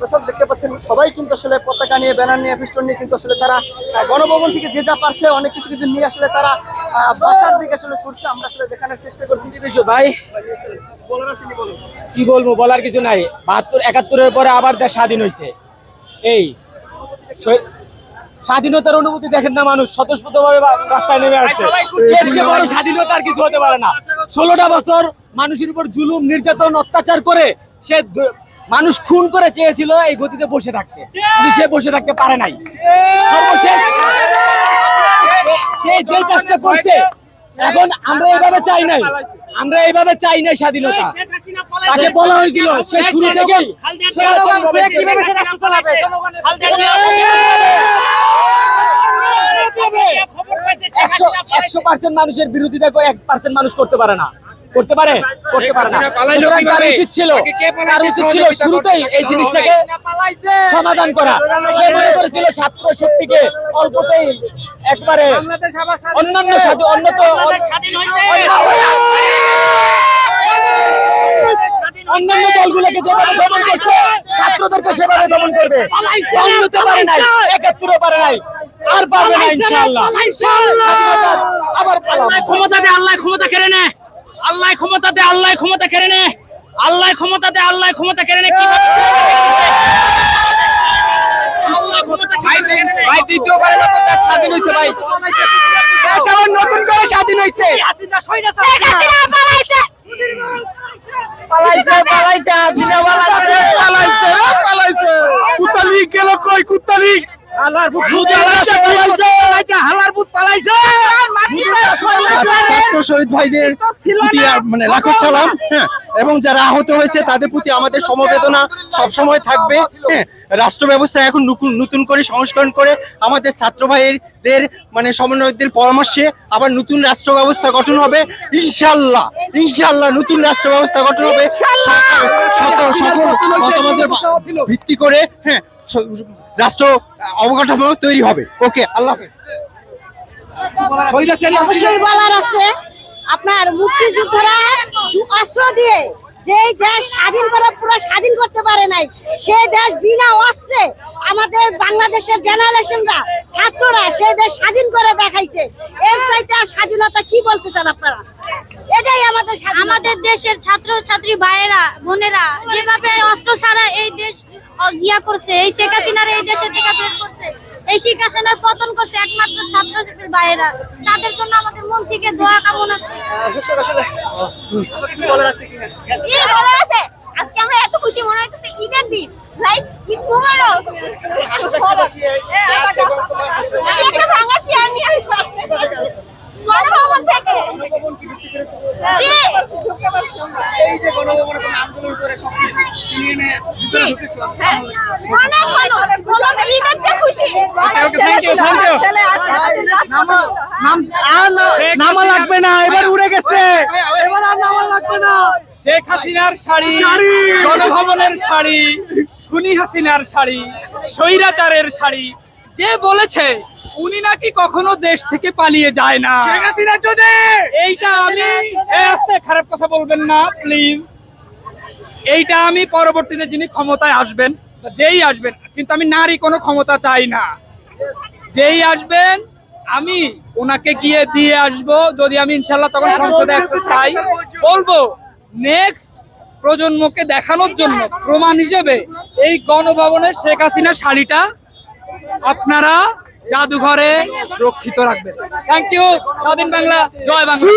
দর্শক দেখতে পাচ্ছেন সবাই কিন্তু আসলে পতাকা নিয়ে ব্যানার নিয়ে পিস্টন নিয়ে কিন্তু আসলে তারা গণভবন থেকে যে যা পারছে অনেক কিছু কিছু নিয়ে আসলে তারা বাসার দিকে আসলে ছুটছে। আমরা আসলে দেখানোর চেষ্টা করছি। ভাই? বলার আছে কি বলব বলার কিছু নাই। বাহাত্তর একাত্তরের পরে আবার দেশ স্বাধীন হয়েছে এই স্বাধীনতার অনুভূতি দেখেন না মানুষ স্বতঃস্ফূর্ত ভাবে রাস্তায় নেমে আসছে। এর চেয়ে বড় স্বাধীনতা আর কিছু হতে পারে না। ষোলোটা বছর মানুষের উপর জুলুম নির্যাতন অত্যাচার করে সে মানুষ খুন করে চেয়েছিল এই গতিতে বসে থাকতে। কিন্তু সে বসে থাকতে পারে নাই। সর্বশেষ সে যে কাজটা করছে এখন আমরা এইভাবে চাই নাই। আমরা এইভাবে চাই নাই স্বাধীনতা। তাকে বলা হয়েছিল সে শুরু থেকেই। একশো পার্সেন্ট মানুষের বিরোধিতা এক পার্সেন্ট মানুষ করতে পারে না। করতে পারে করতে পারে না। তার উচিত ছিল তার উচিত ছিল শুরুতেই এই জিনিসটাকে সমাধান করা। সে মনে করেছিল ছাত্র শক্তিকে অল্পতেই একবারে অন্যান্য সাথে অন্যত অন্যান্য দলগুলোকে যেভাবে দমন করছে ছাত্রদেরকে সেভাবে দমন করবে। অন্যতে পারে নাই একাত্তরে পারে নাই আর পারবে না ইনশাআল্লাহ। আবার। ক্ষমতা আল্লাহ ক্ষমতা কেড়ে নে। আল্লাহ ক্ষমতা দে আল্লাহ ক্ষমতা কেড়ে নে। আল্লাহ ক্ষমতা দে আল্লাহ ক্ষমতা কেড়ে নে। ভাই দ্বিতীয়বারের মতো দেশ স্বাধীন হয়েছে ভাই। দেশ আবার নতুন করে স্বাধীন হয়েছে। পালাইছে। পালাইছে হাসিনা পালাইছে পালাইছে পালাইছে। কুতালি গেল কই কুতালি হালার ভূত পালাইছে পালাইছে হালার ভূত পালাইছে ছাত্র শহীদ ভাইদের প্রতি মানে লাখো সালাম হ্যাঁ এবং যারা আহত হয়েছে তাদের প্রতি আমাদের সমবেদনা সবসময় থাকবে হ্যাঁ রাষ্ট্র ব্যবস্থা এখন নতুন- নতুন করে সংস্করণ করে আমাদের ছাত্র ভাইদের মানে সমন্বয়কদের পরামর্শে আবার নতুন রাষ্ট্র ব্যবস্থা গঠন হবে। ইনশাল্লাহ ইনশাল্লাহ নতুন রাষ্ট্র ব্যবস্থা গঠন হবে। সকল সকল সকল মতামতের ভিত্তি করে হ্যাঁ রাষ্ট্র অবকাঠামো তৈরি হবে। ওকে আল্লাহ হাফেজ। অবশ্যই বলার আছে। আপনার মুক্তিযোদ্ধারা অস্ত্র দিয়ে যে দেশ স্বাধীন করে, পুরো স্বাধীন করতে পারে নাই সে দেশ বিনা অস্ত্রে আমাদের বাংলাদেশের জেনারেশনরা, ছাত্ররা সে দেশ স্বাধীন করে দেখাইছে। এর চাইতে স্বাধীনতা কি বলতে চান আপনারা? এটাই আমাদের আমাদের দেশের ছাত্র, ছাত্রী, ভাইয়েরা, বোনেরা যেভাবে অস্ত্র ছাড়া এই দেশ ইয়া করছে, এই শেখ হাসিনার এই দেশের থেকে বের করছে এই শেখ হাসিনার পতন করছে একমাত্র ছাত্র ছাত্রীর ভাইয়েরা তাদের জন্য আমাদের মন থেকে দোয়া কামনা করি। আছে আজকে আমরা এত খুশি মনে হচ্ছে ঈদের দিন। লাইক ঈদ মোবারক একটা ভাঙা চেয়ার নিয়ে আসছি গণভবন থেকে। গণভবন কি ভিত্তি করে ছিল? জি। এই যে গণভবনে কোনো আন্দোলন করে সবকিছু ছিনিয়ে নিয়ে ভিতরে ঢুকেছিল অনেক ভালো ঈদের চেয়ে খুশি। নামা লাগবে না এবার উড়ে গেছে। এবার আর নামা লাগবে না। শেখ হাসিনার শাড়ি গণভবনের শাড়ি খুনি হাসিনার শাড়ি স্বৈরাচারের শাড়ি। যে বলেছে উনি নাকি কখনো দেশ থেকে পালিয়ে যায় না। শেখ হাসিনা যদি এইটা আমি এ আস্তে খারাপ কথা বলবেন না প্লিজ এইটা আমি পরবর্তীতে যিনি ক্ষমতায় আসবেন যেই আসবেন কিন্তু আমি নারী কোনো ক্ষমতা চাই না। যেই আসবেন আমি ওনাকে গিয়ে দিয়ে আসব। যদি আমি ইনশাল্লাহ তখন সংসদে access পাই। বলব নেক্সট প্রজন্মকে দেখানোর জন্য প্রমাণ হিসেবে এই গণভবনের শেখ হাসিনার শাড়িটা আপনারা জাদুঘরে রক্ষিত রাখবেন। থ্যাংক ইউ স্বাধীন বাংলা জয় বাংলা।